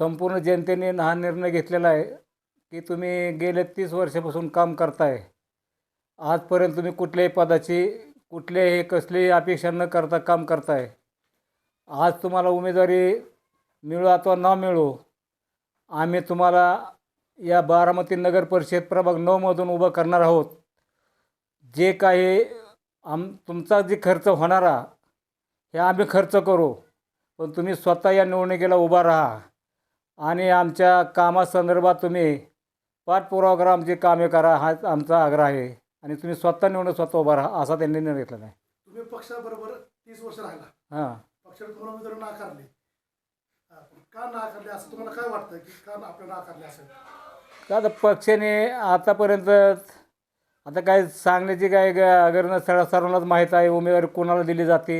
संपूर्ण जनतेने हा निर्णय घेतलेला आहे की तुम्ही गेले तीस वर्षापासून काम करताय. आजपर्यंत तुम्ही कुठल्याही पदाची कुठल्याही कसलीही अपेक्षा न करता काम करताय. आज तुम्हाला उमेदवारी मिळो अथवा न मिळो आम्ही तुम्हाला या बारामती नगर परिषद प्रभाग नऊमधून उभं करणार आहोत. जे काही आम तुमचा जे खर्च होणारा हे आम्ही खर्च करू पण तुम्ही स्वतः या निवडणुकीला उभा राहा. आणि आमच्या कामासंदर्भात तुम्ही पाठपुरावा करा आमची कामे करा हा आमचा आग्रह आहे. आणि तुम्ही स्वतः निवडून स्वतः उभा राहा असा त्यांनी निर्णय घेतलेला आहे तुम्ही पक्षाबरोबर तीस वर्ष राहिला. हां. पक्षाने तुम्हाला उमेदवारी नाकारली? पण का नाकारली असं तुम्हाला काय वाटतं की का आपल्याला नाकारले तर आता पक्षाने आतापर्यंत आता काय सांगण्याची काय गरज नाही सगळ्या सर्वांनाच माहीत आहे उमेदवारी कोणाला दिली जाते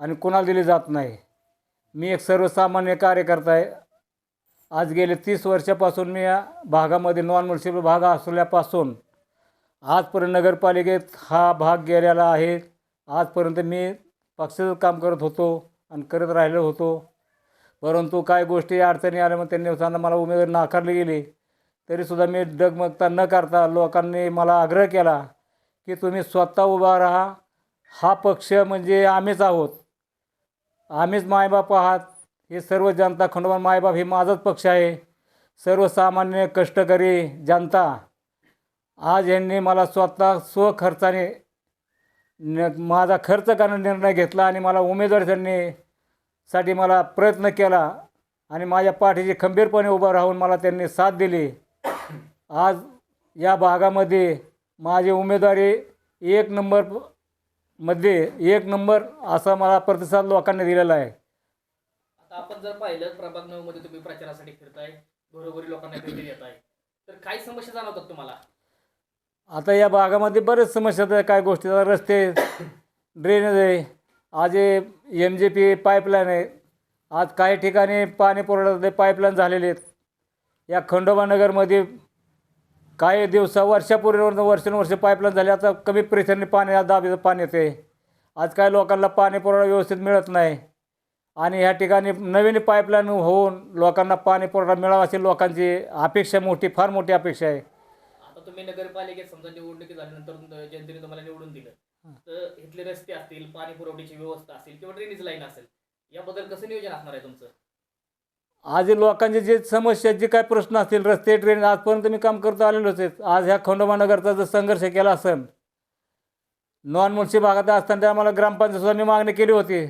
आणि कोणाला दिली जात नाही. मी एक सर्वसामान्य कार्यकर्ता आहे आज गेले तीस वर्षापासून मी या भागामध्ये नॉन म्युन्सिपल भाग असल्यापासून आजपर्यंत नगरपालिकेत हा भाग गेलेला आहे. आजपर्यंत मी पक्षाचं काम करत होतो आणि करत राहिलो होतो. परंतु काय गोष्टी अडचणी आल्या मग त्यांनी सांगा मला उमेदवारी नाकारली गेली. तरीसुद्धा मी डगमगता न करता लोकांनी मला आग्रह केला की तुम्ही स्वतः उभा राहा. हा पक्ष म्हणजे आम्हीच आहोत. आम्हीच मायबाप आहात. हे सर्व जनता खंडोबा मायबाप हे माझाच पक्ष आहे. सर्वसामान्य कष्टकरी जनता आज यांनी मला स्वतः स्वखर्चाने न माझा खर्च करणं निर्णय घेतला आणि मला उमेदवार त्यांनी साठी मला प्रयत्न केला आणि माझ्या पाठीशी खंबीरपणे उभं राहून मला त्यांनी साथ दिली. आज या भागामध्ये माझी उमेदवारी एक नंबरमध्ये एक नंबर असा मला प्रतिसाद लोकांनी दिलेला आहे. आपण जर पाहिलं प्रभाग नऊ मध्ये तुम्ही प्रचारासाठी फिरताय घरोघरी लोकांना भेटी देत आहे तर काय समस्या जाणवतात तुम्हाला? आता या भागामध्ये बरेच समस्या आहेत. काय गोष्टी आता रस्ते ड्रेनेज आहे. आज एम जे पी पाईपलाईन आहे. आज काही ठिकाणी पाणी पुरवठा पाईपलाईन झालेले आहेत. या खंडोबा नगरमध्ये काही दिवसा वर्षापूर्वी वर्षानुवर्ष पाईपलाईन झाली. आता कमी प्रेशरने पाणी दाबीचं पाणी येते. आज काही लोकांना पाणी पुरवठा व्यवस्थित मिळत नाही. आणि ह्या ठिकाणी नवीन पाईपलाईन होऊन लोकांना पाणी पुरवठा मिळावा अशी लोकांची अपेक्षा मोठी फार मोठी अपेक्षा आहे. आता तुम्ही नगरपालिकेत समजा निवडणुकी झाल्यानंतर जनतेने तुम्हाला निवडून दिलं. तर इथले रस्ते असतील पाणी पुरवठ्याची व्यवस्था असेल किंवा ड्रेनेज लाईन असेल याबद्दल कसं नियोजन असणार आहे तुमचं? आज हे लोकांचे जे समस्या जे काय प्रश्न असतील रस्ते ट्रेन आजपर्यंत मी काम करत आलेलोच आहेत आज ह्या खंडोबा नगरचा जर संघर्ष केला असेल नॉन मुन्सी भागात असताना आम्हाला ग्रामपंचायत मी मागणी केली होती.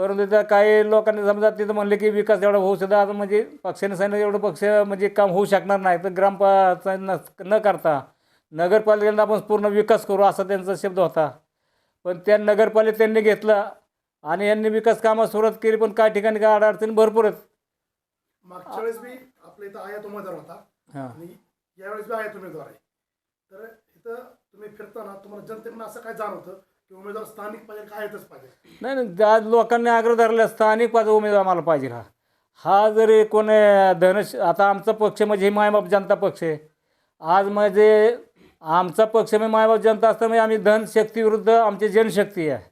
परंतु त्या काही लोकांनी समजा तिथं म्हणले की विकास एवढा होऊ सुद्धा आता म्हणजे पक्षाने सांगितलं एवढं पक्ष म्हणजे काम होऊ शकणार नाही तर ग्रामपंचायत न न करता नगरपालिकेला आपण पूर्ण विकास करू असा त्यांचा शब्द होता. पण त्या नगरपालिकेत त्यांनी घेतलं आणि यांनी विकास कामात सुरुवात केली पण काही ठिकाणी काय अडचणी भरपूर आहेत. मागच्या वेळेस बी आपल्या इथं आयात उमेदवार होता हां. आणि यावेळेस बी आयात उमेदवार आहे. तर इथं तुम्ही फिरताना तुम्हाला जनतेकडून असं काय जाणवतं? उमेदवार स्थानिक पाहिजे का पाहिजे? नाही नाही आज लोकांनी आग्रह धरला स्थानिक पाच उमेदवार आम्हाला पाहिजे हा. हा जरी कोण धनश आता आमचा पक्ष म्हणजे हे मायबाप जनता पक्ष आहे. आज म्हणजे आमचा पक्ष म्हणजे मायबाप जनता असता म्हणजे आम्ही धनशक्तीविरुद्ध आमची जनशक्ती आहे.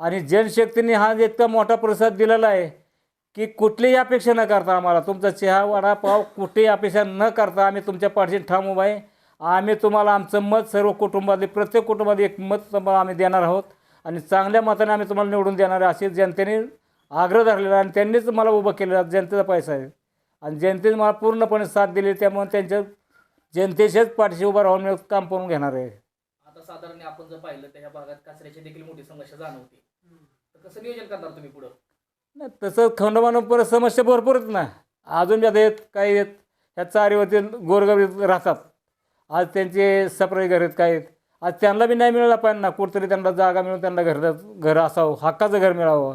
आणि जनशक्तीने हा इतका मोठा प्रसाद दिलेला आहे की कुठलीही अपेक्षा न करता आम्हाला तुमचा चहा वडापाव कुठेही अपेक्षा न करता आम्ही तुमच्या पाठीशी ठाम उभा आहे. आम्ही तुम्हाला आमचं मत सर्व कुटुंबातले प्रत्येक कुटुंबात एक मत तुम्हाला आम्ही देणार आहोत. आणि चांगल्या मताने आम्ही तुम्हाला निवडून देणार आहे असे जनतेने आग्रह धरलेला आहे आणि त्यांनीच मला उभं केलेलं. जनतेचा पैसा आहे. आणि जनतेने मला पूर्णपणे साथ दिली त्यामुळे त्यांच्या जनतेच्याच पाठीशी उभं राहून मी काम करून घेणार आहे. आता साधारण आपण जर पाहिलं तर ह्या भागात कचऱ्याची देखील मोठी समस्या जाणवते. तर कसं नियोजन करणार तुम्ही पुढं? नाही तसं खंडोबानं परत समस्या भरपूर आहेत ना. अजून ज्यात आहेत काही आहेत ह्या चारीवरती गोरगरीब राहतात. आज त्यांचे सपरे घर आहेत काय आहेत. आज त्यांना बी नाही मिळाला पाहिजे ना. कुठतरी त्यांना जागा मिळून त्यांना घर घर असावं हक्काचं घर मिळावं.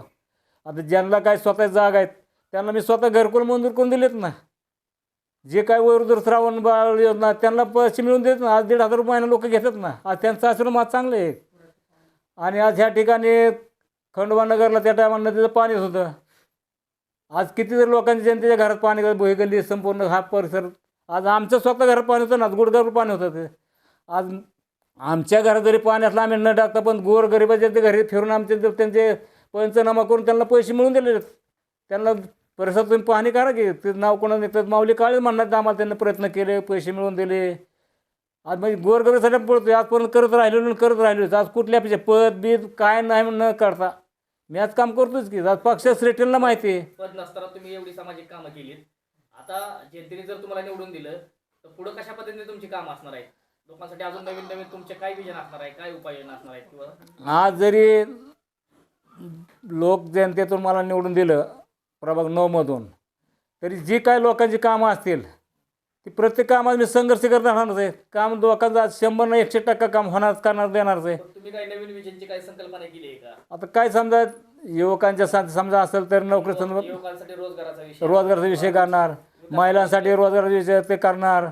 आता ज्यांना काय स्वतः जागा आहेत त्यांना मी स्वतः घरकुल मंजूर करून दिलेत ना. जे काय वयोवृद्ध श्रावण बाळ योजना त्यांना पैसे मिळून देत ना. आज दीड हजार रुपयानं लोक घेतात ना. आज त्यांचं आश्रम आज चांगले आहे. आणि आज ह्या ठिकाणी खंडोबा नगरला त्या टायमाला नदीचं पाणीच होतं. आज किती जर लोकांच्या जनतेच्या घरात पाणी भुई गल्ली संपूर्ण हा परिसर आज आमच्या स्वतः घरात पाणी होतं ना गुडघर पाणी होतं ते. आज आमच्या घरात जरी पाणी असलं आम्ही न टाकता पण गोरगरिबाच्या ते घरी फिरून आमचे त्यांचे पंचनामा करून त्यांना पैसे मिळून दिले त्यांना परिसरात तुम्ही पाहणी करा की ते नाव कोणाला नेतात माऊली काळे म्हणणार आम्हाला त्यांनी प्रयत्न केले पैसे मिळवून दिले. आज म्हणजे गोरगरीसाठी पडतो आजपर्यंत करत राहिलो करत राहिलो आज कुठल्या पेक्षा पद बीद काय नाही न करता मी आज काम करतोच की आज पक्ष श्रेष्ठींना माहिती आहे. पद नसताना तुम्ही एवढी सामाजिक कामं केली आता जनतेने जर तुम्हाला निवडून दिलं तर पुढे कशा पद्धतीने तुमची कामं असणार आहेत? लोकांसाठी अजून नवीन नवीन तुमचे काय विजन असणार आहे? काय उपाययोजना असणार आहेत? किंवा आज जरी लोक जनतेतून मला निवडून दिलं प्रभाग नऊमधून तरी जी काय लोकांची कामं असतील ती प्रत्येक कामात मी संघर्ष करत राहणारच आहे. काम लोकांचं आज शंभर ना एकशे टक्का काम होणार करणार देणारच आहे. पण तुम्ही काय नवीन विजनची काही संकल्पना केली आहे का? आता काय समजा युवकांच्या समजा असेल तर नोकरी संदर्भात युवकांसाठी रोजगाराचा विषय. रोजगाराचा विषय करणार. महिलांसाठी रोजगार विषय ते करणार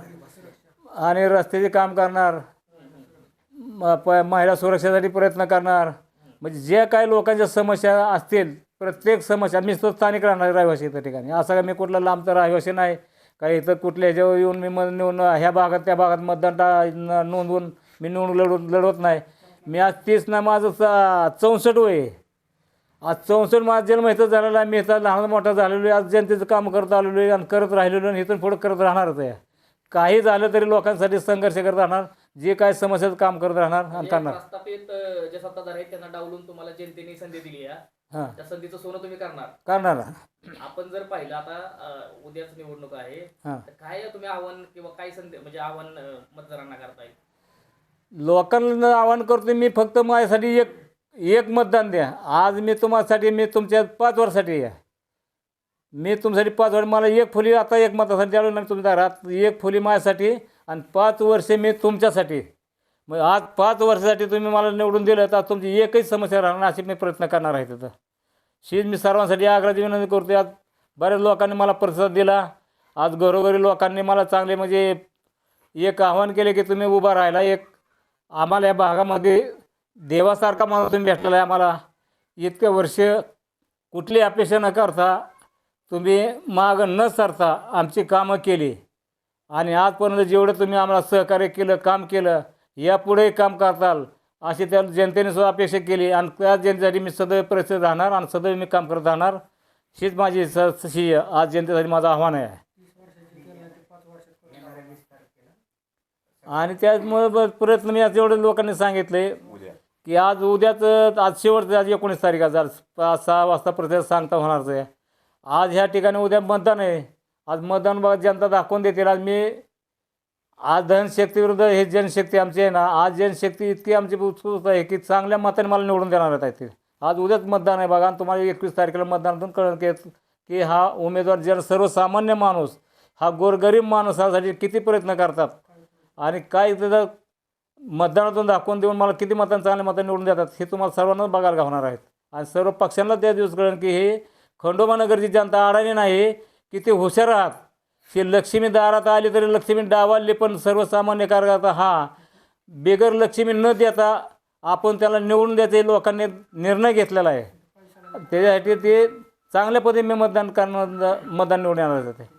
आणि रस्त्याचे काम करणार. म- प महिला सुरक्षेसाठी प्रयत्न करणार. म्हणजे जे काही लोकांच्या समस्या असतील प्रत्येक समस्या मी तो स्थानिक राहणार रहिवासी त्या ठिकाणी. असं काय मी कुठला लांबचा रहिवासी नाही? काही इथं कुठल्या ह्याच्यावर येऊन मी मग नेऊन ह्या भागात त्या भागात मतदान टा- नोंदवून मी निवडून लढवत लढवत नाही. मी आज तीस ना माझं चौसष्ट वय आहे. आज चौसष्ट माझा जन्म इथं झालेला आहे. मी इथं लहान मोठा झालेलो आहे. आज जनतेचं काम करत आलेलो आहे आणि करत राहिलेलो आणि इथून पुढं करत राहणारच आहे. काही झालं तरी लोकांसाठी संघर्ष करत राहणार. जे काय समस्याचं काम करत राहणार आणि म्हणजे करणार. प्रस्थापित जे सत्ताधार आहेत त्यांना डावलून तुम्हाला जनतेने संधी दिली आहे. हां. त्या संधीचं सोनं तुम्ही करणार. करणार. आपण जर पाहिलं आता अं, उद्याच निवडणूक आहे. हां. तर काय तुम्ही आव्हान किंवा काय संधी म्हणजे आव्हान अं, मतदारांना करताय? लोकांना आवाहन करतो मी फक्त माझ्यासाठी एक एक मतदान द्या. आज मी तुम्हासाठी मी तुमच्या पाच वर्षासाठी या मी तुमच्यासाठी पाच वर्ष मला एक फुली आता एक मतासाठी द्यालो नाही तुमच्या घरात एक फुली माझ्यासाठी आणि पाच वर्षे मी तुमच्यासाठी. मग आज पाच वर्षासाठी तुम्ही मला निवडून दिलं तर तुमची एकही समस्या राहणार अशी मी प्रयत्न करणार आहे तिथं. शीज मी सर्वांसाठी आग्रहाची विनंती करतो आज बऱ्याच लोकांनी मला प्रतिसाद दिला. आज घरोघरी लोकांनी मला चांगले म्हणजे एक आव्हान केले की तुम्ही उभा राहिला एक आम्हाला या भागामध्ये देवासारखा माणूस तुम्ही भेटलेला आहे आम्हाला. इतके वर्ष कुठली अपेक्षा न करता तुम्ही मागं न सरता आमची कामं केली. आणि आजपर्यंत जेवढं तुम्ही आम्हाला सहकार्य केलं काम केलं यापुढेही काम करताल अशी त्या जनतेने सुद्धा अपेक्षा केली. आणि त्या जनतेसाठी मी सदैव प्रसिद्ध राहणार आणि सदैव मी काम करत राहणार. हीच माझी स शी आज जनतेसाठी माझं आव्हान आहे. आणि त्यामुळे प्रयत्न मी आज एवढं लोकांनी सांगितले. की आज उद्याच आज शेवटचं आज एकोणीस तारीख आज आज पाच सहा वाजता प्रत्येक सांगता होणारच आहे. आज ह्या ठिकाणी उद्या मतदान आहे. आज मतदान बघा जनता दाखवून देतील आज मी आज धनशक्ती विरुद्ध हे जनशक्ती आमची आहे ना आज जनशक्ती इतकी आमची उत्सुकता आहे की चांगल्या मताने मला निवडून देणार आहेत ते. आज उद्याच मतदान आहे बघा आणि तुम्हाला एकवीस तारखेला मतदानातून कळेल की की हा उमेदवार जन सर्वसामान्य माणूस हा गोरगरीब माणसासाठी किती प्रयत्न करतात. आणि काय त्याचा मतदानातून दाखवून देऊन मला किती मतांनी चांगले मतांनी निवडून देतात हे तुम्हाला सर्वांनाच बघायला घावणार आहेत. आणि सर्व पक्षांना त्या दिवस कळेल की हे खंडोबानगरची जनता अडाणी नाही की ते हुशार आहात. हे लक्ष्मी दारात आली तरी लक्ष्मी डावाली पण सर्वसामान्य कार्यकर्ता हा बेगर लक्ष्मी न देता आपण त्याला निवडून द्यायचे लोकांनी निर्णय घेतलेला आहे. त्याच्यासाठी ते चांगल्या पद्धतीने मतदान करणं मतदान निवडून येणार आहे